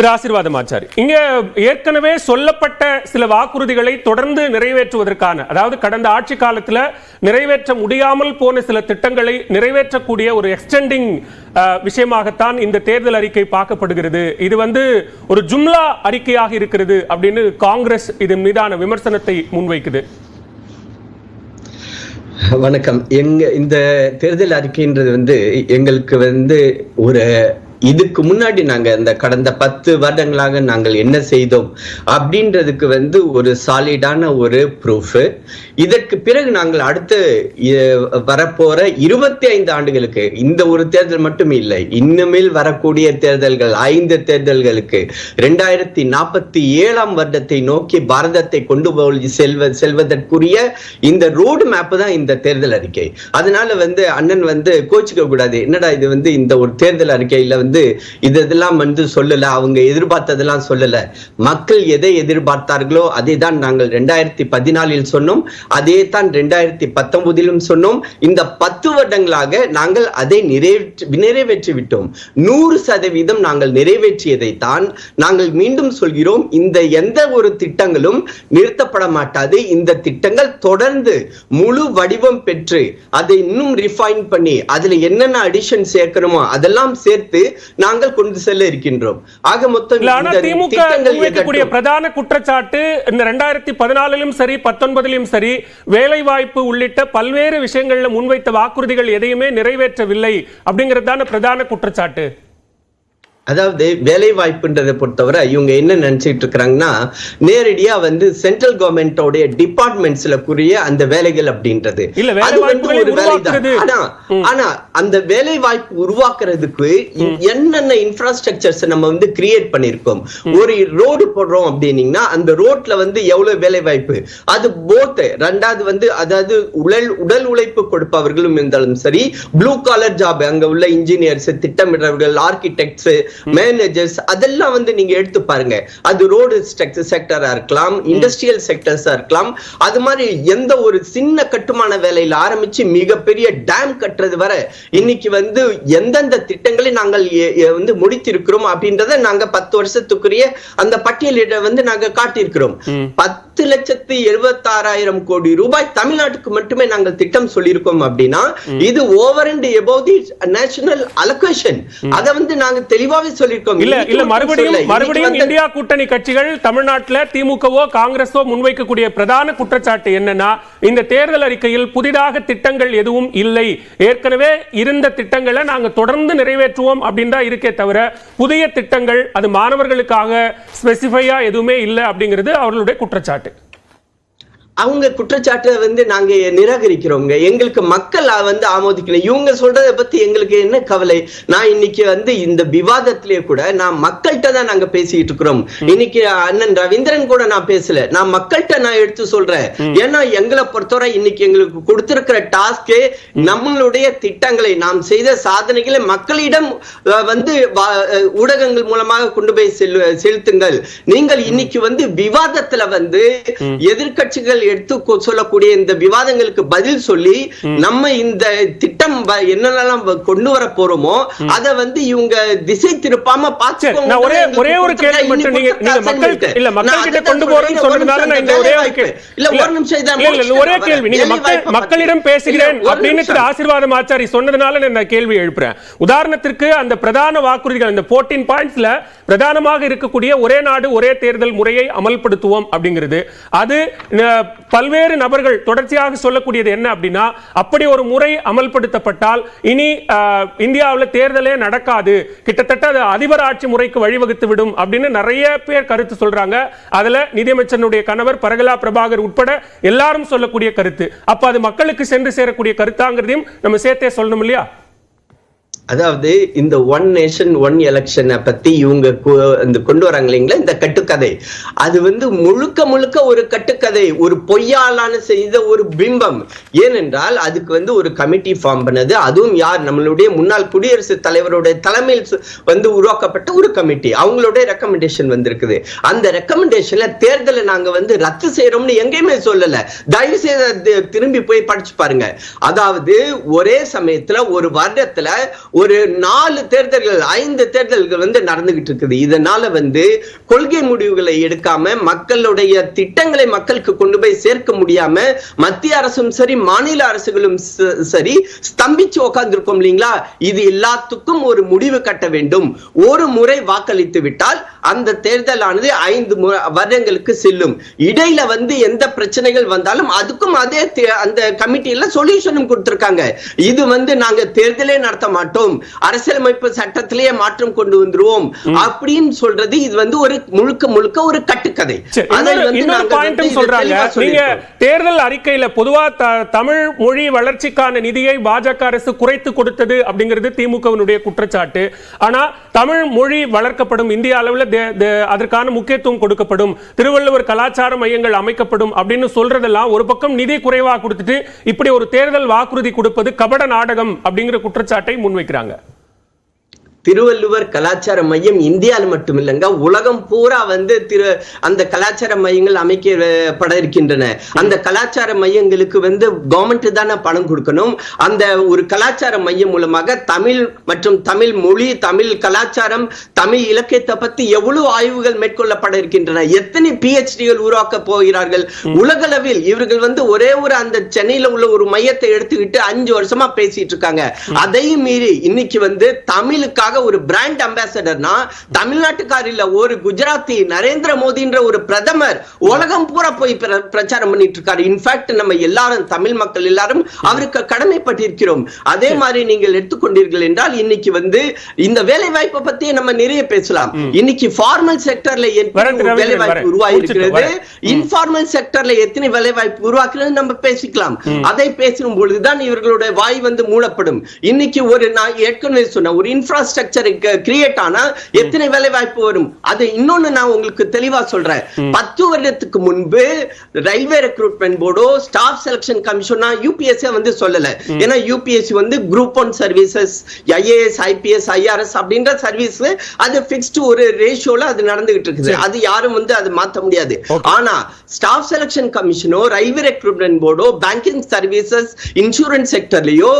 திரு ஆசீர்வாதம் ஆச்சாரி. இங்க ஏற்கனவே சொல்லப்பட்ட சில வாக்குறுதிகளை தொடர்ந்து நிறைவேற்றுவதற்கான அதாவது கடந்த ஆட்சி காலத்தில் நிறைவேற்ற முடியாமல் போன சில திட்டங்களை நிறைவேற்றக்கூடிய ஒரு எக்ஸ்டெண்டிங் விஷயமாகத்தான் இந்த தேர்தல் அறிக்கை பார்க்கப்படுகிறது. இது வந்து ஒரு ஜும்லா அறிக்கையாக இருக்கிறது அப்படின்னு காங்கிரஸ் இது மீதான விமர்சனத்தை முன்வைக்குது. வணக்கம். எங்க இந்த தேர்தல் அறிக்கைன்றது வந்து எங்களுக்கு வந்து ஒரு இதுக்கு முன்னாடி நாங்க இந்த கடந்த பத்து வருடங்களாக நாங்கள் என்ன செய்தோம் அப்படின்றதுக்கு வந்து ஒரு சாலிடான ஒரு ப்ரூஃப் இதற்கு பிறகு நாங்கள் அடுத்து வரப்போற இருபத்தி ஐந்து ஆண்டுகளுக்கு இந்த ஒரு தேர்தல் மட்டும் இல்லை இன்னமேல் வரக்கூடிய தேர்தல்கள் ஐந்து தேர்தல்களுக்கு ரெண்டாயிரத்தி நாற்பத்தி ஏழாம் வருடத்தை நோக்கி பாரதத்தை கொண்டு போய் செல்வ செல்வதற்குரிய இந்த ரோடு மேப் தான் இந்த தேர்தல் அறிக்கை. அதனால வந்து அண்ணன் வந்து கோச்சிக்க கூடாது என்னடா இது வந்து இந்த ஒரு தேர்தல் அறிக்கையில வந்து வந்து இதெல்லாம் வந்து சொல்லல அவங்க எதிர்பார்த்ததெல்லாம் சொல்லல. மக்கள் எதை எதிர்பார்த்தார்களோ அதை தான் நாங்கள் ரெண்டாயிரத்தி பதினாலில் சொன்னோம் அதே தான் ரெண்டாயிரத்தி பத்தொன்பதிலும் சொன்னோம். இந்த பத்து வருடங்களாக நாங்கள் அதை நிறைவேற்றி நிறைவேற்றி விட்டோம். நூறு சதவீதம் நாங்கள் நிறைவேற்றியதை தான் நாங்கள் மீண்டும் சொல்கிறோம். இந்த எந்த ஒரு திட்டங்களும் நிறுத்தப்பட மாட்டாது. இந்த திட்டங்கள் தொடர்ந்து முழு வடிவம் பெற்று அதை இன்னும் ரிஃபைன் பண்ணி அதுல என்னென்ன அடிஷன் சேர்க்கணுமோ அதெல்லாம் சேர்த்து நாங்கள் கொண்டு செல்ல இருக்கின்றோம். ஆக மொத்தம் திமுக பிரதான குற்றச்சாட்டு இந்த ரெண்டாயிரத்தி பதினாலிலும் சரி பத்தொன்பதிலும் சரி வேலை வாய்ப்பு உள்ளிட்ட பல்வேறு விஷயங்கள்ல முன்வைத்த வாக்குறுதிகள் எதையுமே நிறைவேற்றவில்லை அப்படிங்கிறது தானே பிரதான குற்றச்சாட்டு. அதாவது வேலை வாய்ப்புன்றதை பொறுத்தவரை இவங்க என்ன நினைச்சிட்டு இருக்கிறாங்கன்னா நேரடியா வந்து சென்ட்ரல் கவர்மெண்டோடைய டிபார்ட்மெண்ட்ஸ்ல கூறிய அந்த வேலைகள் அப்படின்றது. அது வந்து ஒரு வேலைதான். ஆனா ஆனா அந்த வேலை வாய்ப்பு உருவாக்குறதுக்கு என்னென்ன இன்ஃப்ராஸ்ட்ரக்சர்ஸ் நம்ம வந்து கிரியேட் பண்ணிருக்கோம் ஒரு ரோடு போடுறோம் அப்படின்னீங்கன்னா அந்த ரோட்ல வந்து எவ்வளவு வேலை வாய்ப்பு அது போத் ரெண்டாவது வந்து அதாவது உடல் உடல் உழைப்பு கொடுப்பவர்களும் இருந்தாலும் சரி ப்ளூ காலர் ஜாப் அங்க உள்ள இன்ஜினியர்ஸ் திட்டமிடுறவர்கள் ஆர்கிடெக்ட்ஸ் மேனேஜர்ஸ் அதெல்லாம் வந்து நீங்க எடுத்து பாருங்க. அது ரோடு செக்டரா இருக்கலாம் இண்டஸ்ட்ரியல் செக்டர்ஸா இருக்கலாம். அது மாதிரி எந்த ஒரு சின்ன கட்டுமான வேலையில ஆரம்பிச்சு மிகப்பெரிய டேம் கட்டுறது வரை இன்னைக்கு வந்து எந்தெந்த திட்டங்களை நாங்கள் வந்து முடித்திருக்கிறோம் அப்படின்றத நாங்க பத்து வருஷத்துக்குரிய அந்த பட்டியலிட வந்து நாங்க காட்டியிருக்கிறோம். பத்து லட்சத்து எழுபத்தாறாயிரம் கோடி ரூபாய் தமிழ்நாட்டுக்கு மட்டுமே நாங்கள் திட்டம் சொல்லியிருக்கோம் அப்படின்னா இது over and above the national allocation அத வந்து நாங்க தெளிவாவே சொல்லியிருக்கோம். இல்ல இல்ல மறுபடியும் மறுபடியும் இந்தியா கூட்டணி கட்சிகள் தமிழ்நாட்டுல திமுகவோ காங்கிரஸோ முன்வைக்கக்கூடிய பிரதான குற்றச்சாட்டு என்னன்னா இந்த தேர்தல் அறிக்கையில் புதிதாக திட்டங்கள் எதுவும் இல்லை. ஏற்கனவே இருந்த திட்டங்களை நாங்க தொடர்ந்து நிறைவேற்றுவோம் அப்படின்னு தான் இருக்கே தவிர புதிய திட்டங்கள் அது மாணவர்களுக்காக ஸ்பெசிஃபையா எதுவுமே இல்லை அப்படிங்கிறது அவர்களுடைய குற்றச்சாட்டு. அவங்க குற்றச்சாட்டை வந்து நாங்க நிராகரிக்கிறோங்க எங்களுக்கு மக்கள் வந்து ஆமோதிக்கணும் இவங்க சொல்றதை பத்தி எங்களுக்கு என்ன கவலை? நான் இன்னைக்கு வந்து இந்த விவாதத்திலேயே கூட நான் மக்கள்கிட்ட தான் நாங்க பேசிட்டு இருக்கிறோம். இன்னைக்கு அண்ணன் ரவீந்திரன் கூட நான் பேசல. நான் மக்கள்கிட்ட நான் எடுத்து சொல்றேன். ஏன்னா எங்களை பொறுத்தவரை இன்னைக்கு எங்களுக்கு கொடுத்திருக்கிற டாஸ்கே நம்மளுடைய திட்டங்களை நாம் செய்த சாதனைகளை மக்களிடம் வந்து ஊடகங்கள் மூலமாக கொண்டு போய் செல்லு செலுத்துங்கள். நீங்கள் இன்னைக்கு வந்து விவாதத்துல வந்து எதிர்க்கட்சிகள் எடுத்து சொல்லக்கூடிய இந்த விவாதங்களுக்கு பதில் சொல்லி நம்ம இந்த திட்டம் என்னென்னலாம் கொண்டு வர போறோமோ அத வந்து இவங்க திசை திருப்பாம பாத்துக்கோங்க ஒரே ஒரே ஒரு கேள்வி மட்டும் நீங்க நீங்க மக்கள் இல்ல மக்கள் கிட்ட கொண்டு போறேன்னு சொன்னதுனால நான் இந்த ஒரே இல்ல ஒரு நிமிஷம் இதை இல்ல, ஒரே கேள்வி. நீங்க மக்கள் மக்களிடம் பேசுகிறேன் அப்படின்னு திரு ஆசீர்வாதம் ஆச்சாரி சொன்னதுனால நான் இந்த கேள்வி எழுப்புறேன். உதாரணத்திற்கு அந்த பிரதான வாக்குறுதிகள் அந்த 14 பாயிண்ட்ஸ்ல பிரதானமாக இருக்கக்கூடிய ஒரே நாடு ஒரே தேர்தல் முறையை அமல்படுத்துவோம் அப்படிங்கிறது. அது பல்வேறு நபர்கள் தொடர்ச்சியாக சொல்லக்கூடியது என்ன அப்படின்னா அப்படி ஒரு முறை அமல்படுத்தப்பட்டால் இனி இந்தியாவில் இந்தியாவுல தேர்தலே நடக்காது. கிட்டத்தட்ட அது அதிபர் ஆட்சி முறைக்கு வழிவகுத்து விடும் அப்படின்னு நிறைய பேர் கருத்து சொல்றாங்க. அதுல நிதியமைச்சனுடைய கணவர் பரகலா பிரபாகர் உட்பட எல்லாரும் சொல்லக்கூடிய கருத்து. அப்ப அது மக்களுக்கு சென்று சேரக்கூடிய கருத்தாங்கிறதையும் நம்ம சேர்த்தே சொல்லணும் இல்லையா? அதாவது இந்த ஒன் நேஷன் ஒன் எலெக்ஷனை பத்தி இவங்க இந்த கொண்டு வராங்க இல்லைங்களா? இந்த கட்டுக்கதை. அது வந்து முழுக்க முழுக்க ஒரு கட்டுக்கதை. ஒரு பொய்யாலான செய்த ஒரு பிம்பம். ஏனென்றால் அதுக்கு வந்து ஒரு கமிட்டி ஃபார்ம் பண்ணது. அதுவும் யார்? நம்மளுடைய முன்னாள் குடியரசுத் தலைவருடைய தலைமையில் வந்து உருவாக்கப்பட்ட ஒரு கமிட்டி அவங்களுடைய ரெக்கமெண்டேஷன் வந்திருக்குது. அந்த ரெக்கமெண்டேஷன்ல தேர்தலை நாங்க வந்து ரத்து செய்யறோம்னு எங்கேயுமே சொல்லல. தயவு செய்து திரும்பி போய் படிச்சு பாருங்க. அதாவது ஒரே சமயத்துல ஒரு வருடத்துல ஒரு நாலு தேர்தல்கள் ஐந்து தேர்தல்கள் வந்து நடந்துகிட்டு இருக்குது. இதனால வந்து கொள்கை முடிவுகளை எடுக்காம மக்களுடைய திட்டங்களை மக்களுக்கு கொண்டு போய் சேர்க்க முடியாம மத்திய அரசும் சரி மாநில அரசுகளும் சரி ஸ்தம்பிச்சு உட்கார்ந்துருக்கோம் இல்லைங்களா? இது எல்லாத்துக்கும் ஒரு முடிவு கட்ட வேண்டும். ஒரு முறை வாக்களித்து விட்டால் அந்த தேர்தலானது ஐந்து வருடங்களுக்கு செல்லும். இடையில வந்து எந்த பிரச்சனைகள் வந்தாலும் அதுக்கும் அதே அந்த கமிட்டியில சொல்யூஷனும் கொடுத்திருக்காங்க. இது வந்து நாங்க தேர்தலே நடத்த மாட்டோம். அரசியலமைப்பு சட்டத்திலேயே மாற்றம் கொண்டு வந்துருவோம். அப்படின்னு சொல்றது இது வந்து ஒரு முழுக்க முழுக்க ஒரு கட்டுக்கதை. நாங்க. தேர்தல் அறிக்கையில பொதுவா தமிழ் மொழி வளர்ச்சிக்கான நிதியை பாஜக அரசு குறைத்து கொடுத்தது அப்படிங்கிறது திமுகவினுடைய குற்றச்சாட்டு. ஆனா தமிழ் மொழி வளர்க்கப்படும் இந்திய அளவுல அதற்கான முக்கியத்துவம் கொடுக்கப்படும். திருவள்ளுவர் கலாச்சார மையங்கள் அமைக்கப்படும் அப்படின்னு சொல்றதெல்லாம் ஒரு பக்கம் நிதி குறைவா கொடுத்துட்டு இப்படி ஒரு தேர்தல் வாக்குறுதி கொடுப்பது கபட நாடகம் அப்படிங்கிற குற்றச்சாட்டை முன்வைக்கிறாங்க. திருவள்ளுவர் கலாச்சார மையம் இந்தியாவில் மட்டும் இல்லைங்க உலகம் பூரா வந்து திரு அந்த கலாச்சார மையங்கள் அமைக்கப்பட இருக்கின்றன. அந்த கலாச்சார மையங்களுக்கு வந்து கவர்மெண்ட் தானே பணம் கொடுக்கணும். அந்த ஒரு கலாச்சார மையம் மூலமாக தமிழ் மற்றும் தமிழ் மொழி தமிழ் கலாச்சாரம் தமிழ் இலக்கியத்தை பத்தி எவ்வளவு ஆய்வுகள் மேற்கொள்ளப்பட இருக்கின்றன. எத்தனை பிஹெச்டிகள் உருவாக்க போகிறார்கள். உலகளவில் இவர்கள் வந்து ஒரே ஒரு அந்த சென்னையில உள்ள ஒரு மையத்தை எடுத்துக்கிட்டு அஞ்சு வருஷமா பேசிட்டு இருக்காங்க. அதையும் மீறி இன்னைக்கு வந்து தமிழுக்காக ஒரு பிராண்ட் அம்பாசடர்னா தமிழ்நாட்டுக்கார் இல்ல ஒரு குஜராத்தி நரேந்திர மோடின்ற ஒரு பிரதமர் உலகம் பூரா போய் பிர- பிரச்சாரம் பண்ணிட்டு இருக்காரு இன்ஃபேக்ட் நம்ம எல்லாரும் தமிழ் மக்கள் எல்லாரும் அவருக்கு கடமைப்பட்டிருக்கிறோம். அதே மாதிரி நீங்கள் எடுத்துக்கொண்டீர்கள் என்றால் இன்னைக்கு வந்து இந்த வேலை வாய்ப்பை பத்தி நம்ம நிறைய பேசலாம். இன்னைக்கு ஃபார்மல் செக்டர்ல வேலை வாய்ப்பு வரேன். இன்ஃபார்மல் செக்டர்ல எத்தனை வேலை வாய்ப்பு உருவாக்குறது நம்ம பேசிக்கலாம். அதை பேசும் பொழுதுதான் இவர்களுடைய வாய் வந்து மூடப்படும். இன்னைக்கு ஒரு நான் ஏற்கனவே சொன்ன ஒரு இன்ஃப்ராஸ்ட்ரக்சர் கிரியேட் ஆனா எத்தனை வேலை வாய்ப்பு வரும்? அது இன்னொன்னு நான் உங்களுக்கு தெளிவா சொல்றேன். பத்து வருடத்துக்கு முன்பு ரயில்வே ரெக்ரூட்மெண்ட் போர்டோ ஸ்டாஃப் செலக்ஷன் கமிஷனா யூபிஎஸ்சி வந்து சொல்லல. ஏன்னா யூபிஎஸ்சி வந்து group one services IAS IPS IRS அப்படின்ற சர்வீஸ் அது ஃபிக்ஸ்டு ஒரு ரேஷியோல அது நடந்துகிட்டு இருக்குது. அது யாரும் வந்து அது மாத்த முடியாது. ஆனா ஸ்டாஃப் செலக்ஷன் கமிஷனோ ரயில்வே ரெக்ரூட்மெண்ட் போர்டோ பேங்கிங் சர்வீசஸ் இன்சூரன்ஸ் செக்டர்லயோ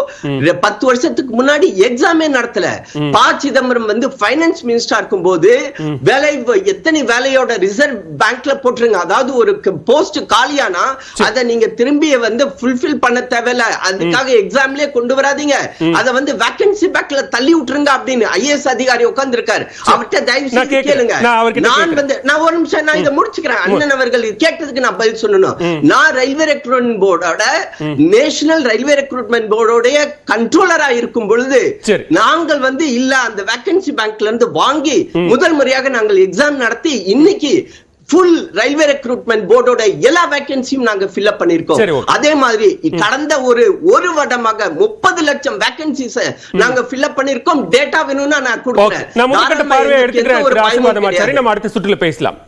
பத்து வருஷத்துக்கு முன்னாடி எக்ஸாமே நடத்தல. சிதம்பரம் வந்து ஃபைனான்ஸ் மினிஸ்டரா இருக்கும்போது வேலை எத்தனை வேலையோட ரிசர்வ் பேங்க்ல போட்டுருங்க. அதாவது ஒரு போஸ்ட் காலியானா அதை நீங்க திரும்பி வந்து ஃபுல்ஃபில் பண்ண தேவையில்ல. அதுக்காக எக்ஸாம்லயே கொண்டு வராதீங்க. அதை வந்து வேகன்சி பேக்ல தள்ளி விட்டுருங்க அப்படின்னு ஐஏஎஸ் அதிகாரி உட்கார்ந்து இருக்காரு அவர்கிட்ட தயவு செய்து. கேளுங்க. நான். வந்து நான் ஒரு நிமிஷம் நான் இதை முடிச்சுக்கிறேன். அண்ணன் அவர்கள் கேட்டதுக்கு நான் பதில் சொல்லணும். நான் ரயில்வே ரெக்ரூட்மெண்ட் போர்டோட நேஷனல் ரயில்வே ரெக்ரூட்மெண்ட் போர்டோடைய கண்ட்ரோலரா இருக்கும் பொழுது. நாங்கள் வந்து இல்ல அந்த வேகன்சி பேங்க்ல இருந்து வாங்கி முதல் முறையாக நாங்கள் எக்ஸாம் நடத்தி இன்னைக்கு ஃபுல் ரயில்வே ரெக்ரூட்மெண்ட் போர்டோட எல்லா வேகன்சியும் நாங்க ஃபில் அப் பண்ணிருக்கோம். அதே மாதிரி கடந்த ஒரு ஒரு வருடமாக முப்பது லட்சம் வேகன்சிஸ் நாங்க ஃபில் அப் பண்ணிருக்கோம் டேட்டா வேணும்னா நான் கொடுக்குறேன். நம்ம அடுத்த சுற்றுல பேசலாம்.